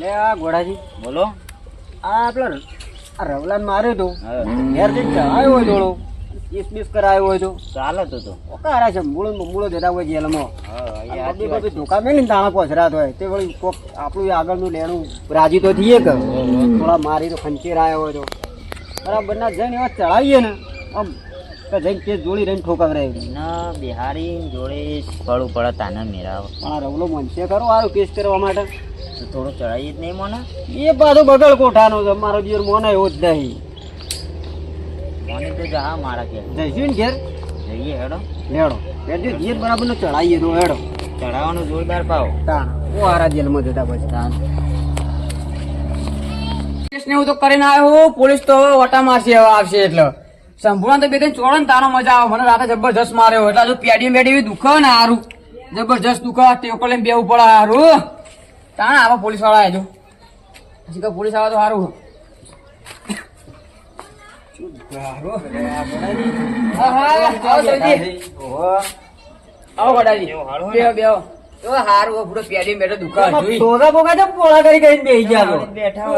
લે આ ઘોડાજી. બોલો. આ આપણે આ રવલાન માર્યો તો. ઘેર જઈને ચડાયો હોય થોડો ઈસ બીસ કરાયો હોય તો. ચાલે તો તો ઓકારા છે મૂળો મૂળો જતા હોય જેલમાં. આજે બધું ધોકા મેં ને તાણા પહોંચરાત હોય. તે વળી કોક આપણું આગળનું લેણું રાજી તો થઈએ કે. થોડા મારી તો ખંચેર આવ્યો હોય તો. બરાબર ના જઈને એવા ચડાવીએ ને. આમ કે જઈને તે જોડી રહીને ઠોકવરાય. ના બિહારી જોડે ફળ પડે તાના મેરાવ પણ આ રવલો મનસે કરો આરો કેસ કરવા માટે. તો થોડું ચડાવી જ નહીં મને? એ પાછો બગલ કોઠાનો છે મારો દિયર મોને એવો જ નહીં. મને તો જા મારા ઘેર. જઈશું ને ઘેર? જઈએ હેડો. હેડો. લેજો દિયર બરાબર નો ચડાવીએ તો હેડો. ચડાવવાનો જોરદાર પાવ. તાણ. ઓ હારા જેલમાં જતા પછી તાણ. પોલીસને હું તો કરીને આવ્યો પોલીસ તો વટા મારશે હવે આવશે એટલે. સંપૂર્ણ તો બે ત્રણ ને તારો મજા આવે. મને રાતે જબરજસ્ત માર્યો. એટલે જો પેડી મેડી દુખે ને હારું. જબરજસ્ત દુખે ટેકો લઈને બેવું પડે હારું તાણ આવા પોલીસવાળા આજો પછી તો પોલીસવાળા તો પેડી બેઠો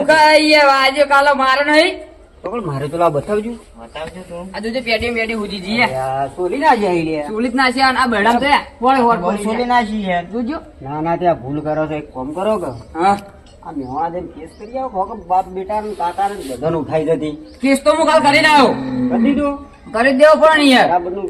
આજે કાલે મારો નહીં. પણ મારે તો લા બતાવજો. બતાવજો તું. આ જોજે હુજી સોલી ના જાય ના છે આ બેડામ તો પોળે હોર બહુ સોલી નાખી યાર જોજો. ના ના ત્યાં ભૂલ કરો છો એક કામ કરો કે? હા. આ મેવા દે કેસ કરી આવો બાપ બેટા ને કાકા ને બધાને ઉઠાઈ જતી. કેસ તો હું કાલ કરીને આવ્યો કરી દીધું? કરી દેવો પણ ને યાર. આ બધું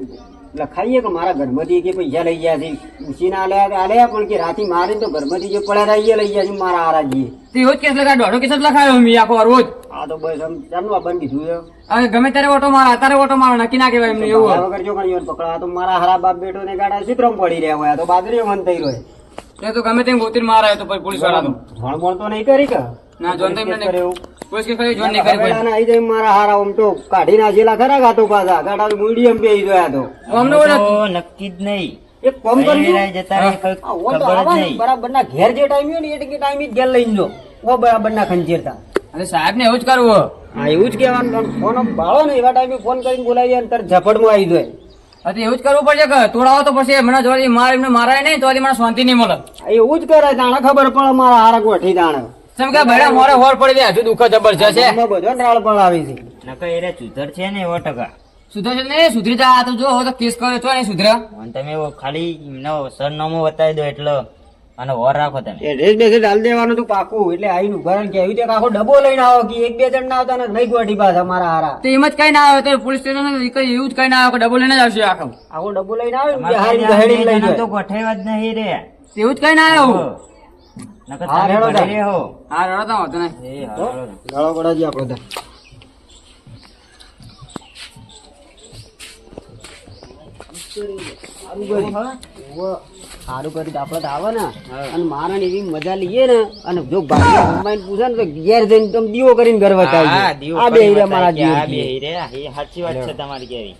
લખાઈએ કે મારા ઘરમાંથી કે પૈસા લઈ ગયા છે? ઉછીને આલ્યા આલ્યા પણ કે રાતી મારીને તો ઘરમાંથી જે પડ્યા હતા એ લઈ ગયા છે મારા આરાજીએ. તે રોજ કેસ લખાય દોઢો કેસ લખાયો મેં આખો રોજ. આ તો બસ આમ ચાલનું આ બંધ કીધું હવે ગમે ત્યારે ઓટો મારા અત્યારે ઓટો મારો નક્કી ના કહેવાય એમને એવું ભાગ્યા વગર જો કણી પકડા. આ તો મારા હારા બાપ બેટો ને ગાડા પડી રહ્યા હોય. આ તો બાદરીઓ મન થઈ રહ્યો એ તો ગમે તેમ ગોતીને મારા તો પછી પોલીસવાળા તો ધણ બોણ તો નહીં કરી કે? ના જોન તો એમને કેસ કરે એવું. પોલીસ કેસ કરી જોન નહીં કરી ના આઈ જાય મારા હારા આમ તો કાઢી નાખેલા ખરા ગાતો પાછા. ગાડા મીડિયમ બે જોયા તો. અમને નક્કી જ નહીં. એક કોમ જતા ખબર જ બરાબર ના ઘેર જે ટાઈમ હોય ને એ ટાઈમ જ ઘેર લઈ જો ઓ બરાબર ના ખંચેરતા અરે સાહેબ ને એવું જ કરવું. હા એવું જ કહેવાનું પણ ફોન બાળો ને એવા ટાઈમે ફોન કરીને બોલાવી અને તાર ઝપડમાં આવી જાય. અરે એવું જ કરવું પડશે કે તોડાવો તો પછી મને જોડે માર એમને મારાય નહીં તો મને શાંતિ નહીં મળે. એવું જ કરે તાણે ખબર પડે મારા હારા ગોઠી તાણે. સમ કે ભાઈ મોરે હોર પડી ગયા હજુ દુઃખ જબરજસ્ત છે. બધો રાળ પણ આવી છે. નકર એને ચૂતર છે ને એવો ટકા. સુધરશે ને સુધરી જા તો જો હો તો કેસ કર્યો છો નહીં સુધરા. અને તમે ખાલી નો સરનામું બતાવી દો એટલે. અને ઓર રાખો તમે. એડ્રેસ બેસે ડાલ દેવાનું તું પાકું. એટલે આઈને ઊભા રહીને કે આવી રીતે આખો ડબ્બો લઈને આવો કે એક બે જણ ના આવતા ને નહીં ગોઠી પાછા અમારા હારા. તો એમ જ કઈ ના આવે તો પોલીસ સ્ટેશન કઈ એવું જ કઈ ના આવે કે ડબલ લઈને જ આવશે આખો. આખો ડબ્બો લઈને આવે બિહારી ત્યાં ગહેડીને તો ગોઠવ્યા જ નહીં રે. એવું જ કઈ ના આવ્યો નકર હા, તમે રેડો હા રડો તો વાંધો નહીં. એ હા, રેડો. ગાળો ગળાજી આપણો ત્યાં સારું કરી તો આપડે તો આવે ને. અને મારા એવી મજા લઈએ ને. અને જો ભાઈ પૂછે ને તો ઘેર જઈને તમે દીવો કરીને ઘર બતાવી આ બે કરી મારા બે સાચી વાત છે તમારી કેવી.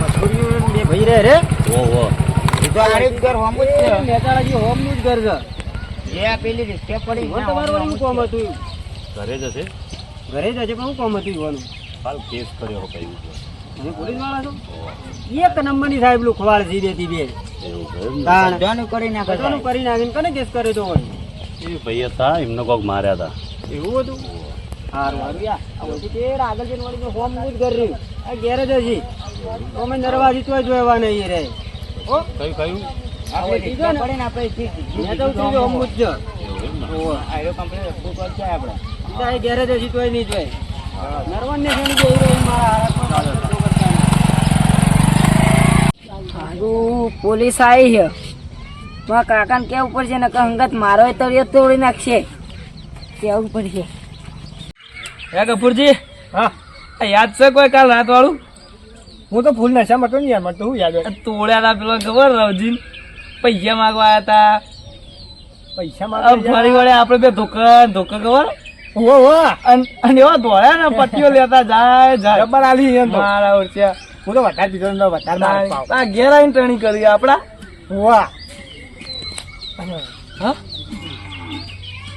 મથુરીઓ બે ભાઈ રહે રે. એ તો આડી ઘર હોમ જ છે. એ મહેસાણાજી હોમનું જ ઘર છે. એ પેલી રિક્ષા પડી મને તમારું હોમ કોમ હતું ઘરે જ હશે? ઘરે જ હશે પણ હું કોમ હતું હાલ કેસ કર્યો કહ્યું છે તમે પોલીસવાળા છો? એક નંબરની સાહેબ લુખવાડ સી દેતી બે? તાણ. કરી નાખે કરી નાખીને કને કેસ કરે તો એ ભાઈ હતા એમને કોક માર્યા હતા. એવું હતું? હારું હારું. યા આ વચ્ચે આગળ જઈને વળી હોમનું જ રહ્યું. આ ઘેર જ હજી. અમે નરવાજી તોય જોવા નહીં રે. હો? કયું કયું? આપણે રિક્ષા પડી ને? આપણે જી- જી- મેં તો ઉતરી હોમ જ. છે એવું એમ ને? ઓહો. આ રહ્યો complete approved card છે આપણે સીધા એ ઘેર જ હજી તોય નહીં જોય. નરવાન ને જેની જે હીરો મારા હારું પોલીસ આવી છે મારા કાકાને કેવું પડશે ને કે હંગત મારો હોય તો એ તોડી નાખશે. કેવું પડશે? હે કપૂરજી? હા. યાદ છે કોઈ કાલ રાત વાળું હું તો ફૂલ નશા તો ને યાર મને તો શું યાદ તોડ્યા હતા પેલો ખબર રવજીન? પૈસા માગવા આવ્યા હતા. પૈસા માગવા ફરી વળે આપણે બે ધોકન ધોકન ખબર? ઓ ઓ અને એવા દોડ્યા ને પટ્ટીઓ લેતા જાય જાય. જબર આલી મારા ઓરચ્યા હું તો વટાર દીધો ને વટાર આ ઘેર આવીને ટ્રેનિંગ કરી આપડા વાહ હા?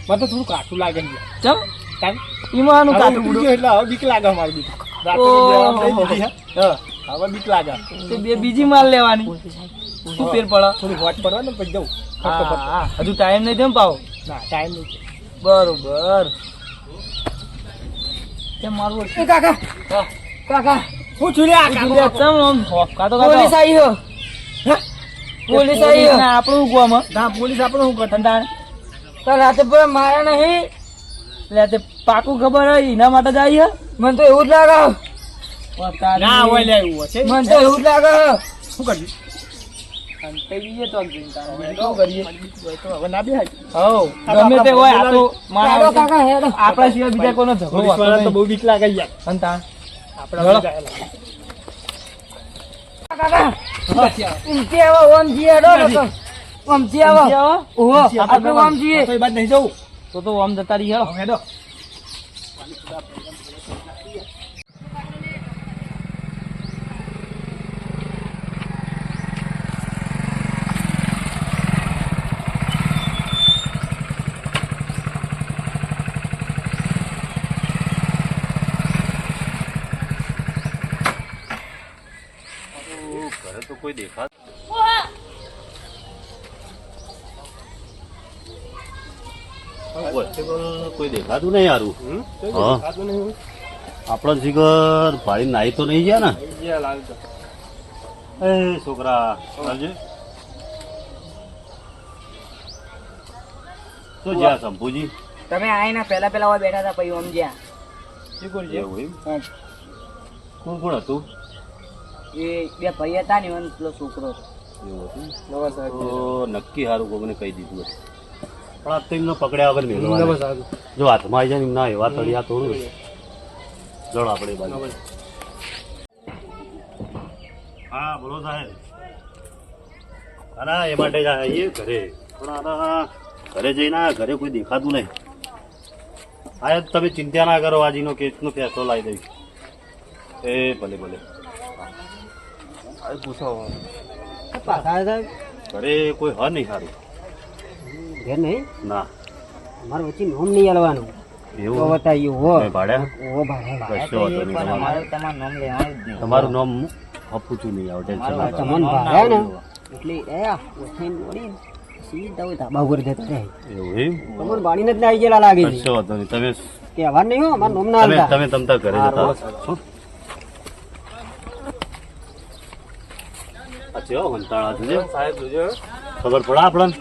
મને તો થોડું કાચું લાગે ચમ? ઈમાનું કાઠું બુડું. એટલે હવે બીક લાગે મારી બીક. હવે બીક લાગે. તે બે બીજી માલ લેવાની. શું ફેર પડે? થોડી હોટ પડે ને પછી જવું. હજુ ટાઈમ નહીં તેમ પાવ? ના ટાઈમ નહીં બરોબર. તે મારું એ કાકા કાકા. હું ચૂલ્યા ચમ આમ કાતો પોલીસ આવી હો. પોલીસ આવી હો. આપણું કોમ ના પોલીસ આપણું શું કરતા તાણ તો રાતે પર માર્યા નહીં. એટલે તે પાકું ખબર હોય એના માટે જાય મને તો એવું જ લાગે. ના હોય લે એવું છે. મને તો એવું જ લાગે. શું કરીએ? કહીએ તો શું કરીએ? હવે ના બેહાય. હવ ગમે તે હોય આ તો મારા કાકા કાકા હેડો. આપણા સિવાય બીજા કોઈનો ઝઘડો તો બહુ બીક લાગે યાર. અંતા આપણા કાકા. આવો? ઓમથી હેડો નકર. ઓમથી આવો. આપણે ઓમ જઈએ તો એ બાદ નહીં જવું. તો તો આમ જતા રહી હેડો હેડો ઘરે તો કોઈ દેખાત કોન્સ્ટેબલ કોઈ દેખાતું નહીં હારું. હા. આપણો જીગર ભાઈ નાઈ તો નહીં ગયા ને? એ છોકરા તો જ્યાં શંભુજી તમે આવીને પહેલા પહેલા બેઠા હતા પછી ઓમ જ્યાં? કોણ કોણ હતું? એ બે ભાઈ હતા ને પેલો છોકરો હતો. એવું હતું? નક્કી સારું કોઈને કહી દીધું હતું. પણ તેમને પકડ્યા વગર મેળવવાના. જો હાથમાં આવી જાય ને એવા તળિયા તોડું જળ આપણે બાજુ. હા બોલો સાહેબ. અરે એ માટે જ આવીએ ઘરે. પણ આ ઘરે જઈને ઘરે કોઈ દેખાતું નહીં. આ તમે ચિંતા ના કરો આજીનો કેસનો ફેસલો લાવી દઈશ. એ ભલે ભલે. પૂછો. સાહેબ? ઘરે કોઈ હ નહીં સારું. ઘેર નહીં ના. અમારે વચ્ચે નોમ નહીં આલવાનું. તો એવું બતાવ્યું હો. મેં ભાડ્યા ઓ નહીં તમારું. નામ લેવાનું જ નહીં. તમારું નામ હપુચું નહીં આવે ટેન્શન ના કરો. તમને ભાડ્યા ને એટલે એ આ ઓઠાઈને સીધા ધાબા ઉપર જતા રહે. એવું એમ? તમને બાણીને જ ના આવી ગયેલા લાગે છે. કશો વાંધો નહીં તમે તહેવાર નહીં હો અમારે નોમ ના તમે હાલતા તમે તમતા ઘરે જતા છે હો, કંટાળા છે જો. ખબર પડે આપણને?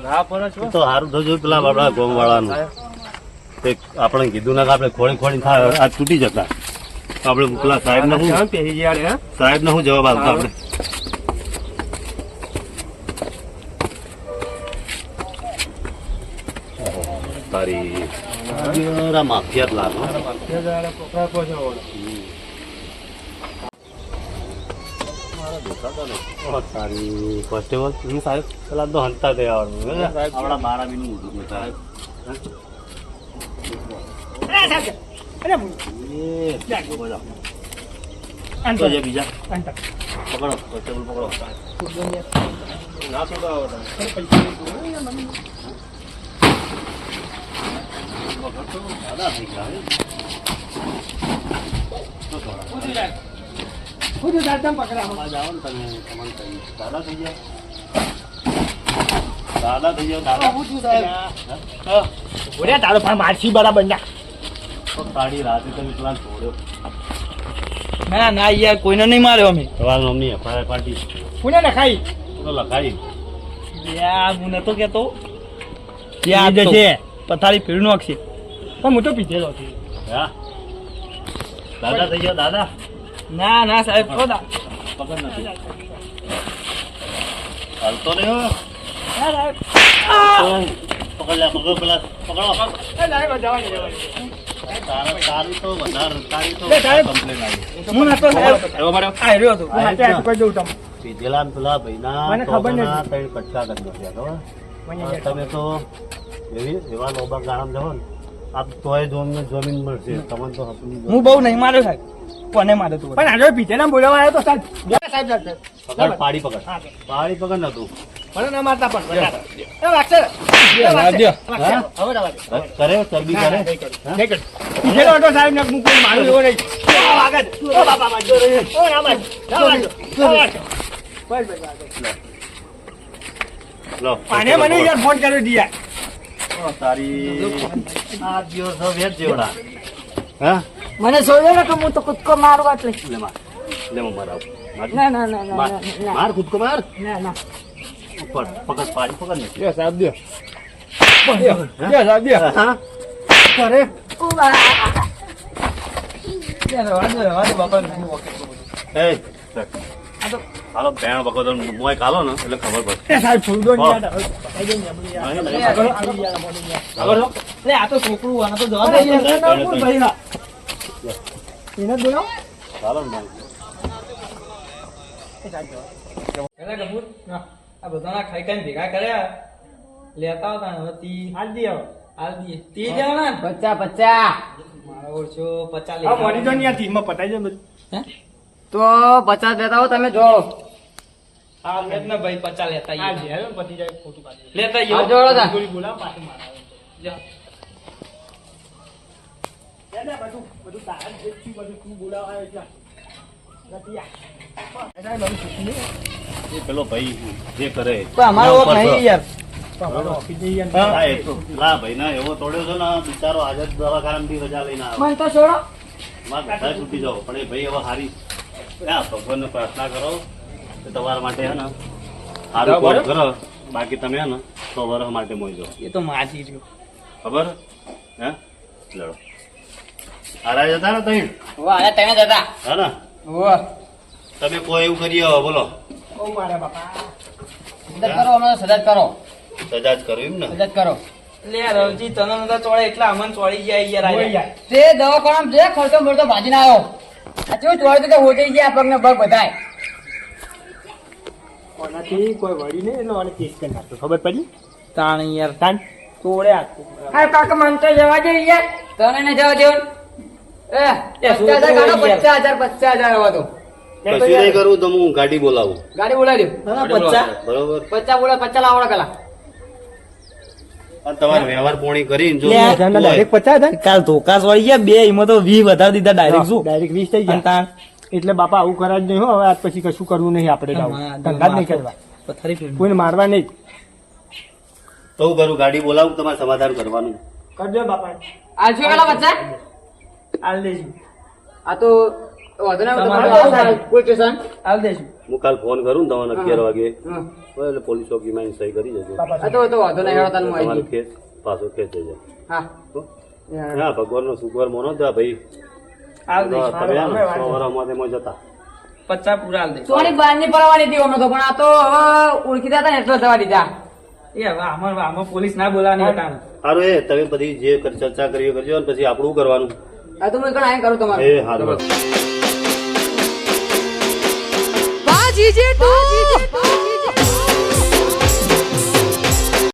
તો સારું થયું પેલા આપણા ગોમ વાળાનું તે આપણે કીધું ના આપણે ખોળી ખોળી થાય આ તૂટી જતા. તો આપણે પેલા સાહેબ ને શું સાહેબ ને શું જવાબ આપતા આપણે? તારી માફિયા જ લાગે તારી કોન્સ્ટેબલ હું સાહેબ પેલા તો હંતા દે આવડું આપણા બારા. તો જે બીજા. પકડો પકડો દાદા. આ જાઓ ને તમે તમને કહી. દાદા થઈ જાઓ દાદા થઈ જાઓ દાદા. ઓરે તારો પણ મારસી બરાબર ના. તો તાળી રાતે તમે પેલા છોડ્યો ના ના યાર કોઈને નહીં માર્યો અમે. તમારું નામની એફઆઈઆર પાર્ટી કોને લખાઈ? તો લખાઈ. યા હું નતો કેતો. યાદ છે. પથારી પીડ નાખશે. પણ હું તો પીધેલો છું. દાદા થઈ ગયો દાદા. ના ના સાહેબ તો દા પકડ નથી. હાલતો નહીં પકડ લે પકડ પેલા પકડો. રહ્યો ને પેલા તોતાના નથી. ત્રણ કટકા કરી તમે તો એવી એવા લોબા ગાળામાં જાઓ ને. આ તોય જમીન જમીન મળશે તમને તો હું બહુ નહીં માર્યો સાહેબ. કોને માર્યો તું? પણ આજે પીછે ના બોલાવા આવ્યો તો સાહેબ. સાહેબ સાહેબ પકડ પાડી પકડ. પાડી પકડ નતું પણ ના મારતા પણ કરે ચરબી કરે. હા? નહીં કર. પીછેનો હતો સાહેબ ને હું કોઈ મારું એવો નહીં. ઓ ઓ. લો. આને મને યાર ફોન કર્યો દિયા મને છોડ્યો ને કે હું તો કૂદકો મારું એટલે. લે માર. લે હું માર આવું. માર. ના ના ના ના માર. ના, ના. માર ના ના. ઉપર પકડ પાડી પકડ ને દે સાહેબ દે દે સાહેબ દે હા? અરે બાપા હું વખત એ હાલો ભેણ વખત મોય કાલો ને એટલે ખબર પડે. સાહેબ છોડ દો ને? લે, આ તો છોકરું આને તો જવા અરે દે યાર, યાર. કોણ ભાઈ ના? એને જ ચાલો ને ભાઈ. કપૂર, આ બધાના ખાઈ ખાઈને ભેગા કર્યા. લેતા ને હવે તી હાલ દી હવે. હાલ દી. તી દેવાના ને? પચ્ચા પચ્ચા મારો ઓળશો પચાસ લેતા જાય બધું. તો પચાસ લેતા હો તમે જ. ને ભાઈ પચાસ લેતા આવીએ. લેતા આવીએ. જોડો તા. જા. એ પેલો ભાઈ જે કરે અમારો એના નહીં યાર. હા, એ તો. એવો તોડ્યો છે ને બિચારો આજે દવાખાના થી રજા લઈને આવ્યો. મને તો છોડો. મારે બધા છૂટી જાઓ પણ એ ભાઈ હવે હારી. ભગવાન ને પ્રાર્થના કરો. તમારા માટે હે ને સારું કોમ કરો. બાકી તમે હે ને સો વર્ષ માટે મોજો. એ તો માજી જો. ખબર? હે? લડો હારા જતા ને તઈ વાહ અરે તમે જતા હે ને? વાહ તમે કોઈ એવું કરી આવો બોલો. સજા કરો અમે સજા કરો. સજા જ કરો એમ ને? સજા કરો. લે રવજી તને નતા ચોળે એટલા અમન ચોળી ગયા યાર. તે દવાખાના જે ખર્ચો મળતો ભાજી ના આવ્યો આ ચોરી તો હોટી ગયા પગને પગ બધાય. કોનાથી કોઈ વળી નહીં એટલે મને કેસ કરી નાખતો ખબર પડી? તાણ યાર. તાણ તોડે આખું હા કાકા મન તો જવા દે યાર. તને ને જવા દેવું એ એ પચાસ હજાર પચાસ હજાર પચાસ હજાર હવે તો કશું નહીં કરવું તો હું ગાડી બોલાવું. ગાડી બોલાવી દઉં. પચાસ બરોબર. પચાસ બોલા પચાસ લાવડો કલા તમારે વ્યવહાર પોણી કરીને જો ડાયરેક્ટ પચાસ હતા કાલ ધોકાસ વાળી ગયા બે એમાં તો વી વધારી દીધા ડાયરેક્ટ શું? ડાયરેક્ટ વીસ થઈ ગયા. એટલે બાપા આવું કરા જ નહીં હો હવે આજ પછી કશું કરવું નહીં આપણે ધંધા જ નહીં કરવા. કોઈને મારવા નહીં. તો કરું ગાડી બોલાવું તમારે સમાધાન કરવાનું? કરજો બાપા. આ શું પેલા પચાસ હાલ દેશું આ તો હું કાલ ફોન કરું તમને અગિયાર વાગે. એટલે પોલીસ ચોકીમાં સહી કરી જજો. પાછો ખેંચ હા. હો? હા. ભગવાનનો શુક્ર મોનો ભાઈ. પચાસ પૂરા સોની બહારની પડવાની હતી અમે તો પણ આ તો ઓળખીતા હતા ને એટલે જવા દીધા. એ હવે આમાં આમાં પોલીસ ના બોલાવાની હતા. સારું એ તમે બધી જે ચર્ચા કરી કરજો અને પછી આપણું કરવાનું. આ તો હું એકણ આઈને કરું તમારું. એ બાજી